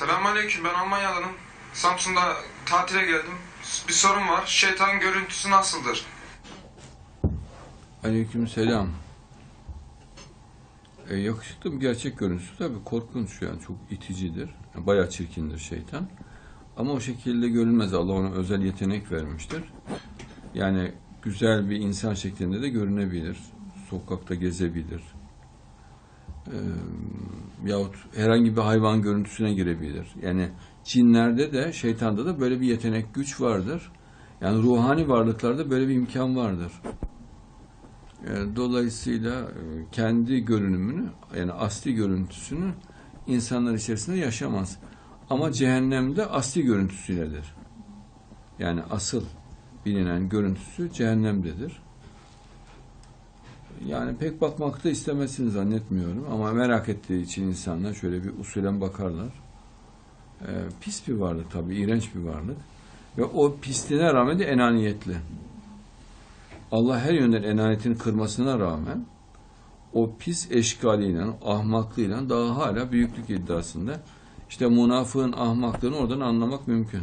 Selamünaleyküm ben Almanyalı'nım. Samsun'da tatile geldim. Bir sorun var. Şeytan görüntüsü nasıldır? Aleykümselam. E, yakışıklı bir gerçek görüntüsü tabii korkunç yani çok iticidir. Yani bayağı çirkindir şeytan. Ama o şekilde görülmez. Allah ona özel yetenek vermiştir. Yani güzel bir insan şeklinde de görünebilir. Sokakta gezebilir. E, yahut herhangi bir hayvan görüntüsüne girebilir. Yani cinlerde de şeytanda da böyle bir yetenek, güç vardır. Yani ruhani varlıklarda böyle bir imkan vardır. E, Dolayısıyla e, kendi görünümünü yani asli görüntüsünü insanlar içerisinde yaşamaz. Ama cehennemde asli görüntüsüyledir. Yani asıl bilinen görüntüsü cehennemdedir. Yani pek bakmakta istemesini zannetmiyorum ama merak ettiği için insanlar şöyle bir usulen bakarlar. E, pis bir varlık tabii, iğrenç bir varlık. Ve o pisliğine rağmen de enaniyetli. Allah her yönden enayetini kırmasına rağmen o pis eşkaliyle, ahmaklığıyla daha hala büyüklük iddiasında. İşte münafığın ahmaklığını oradan anlamak mümkün.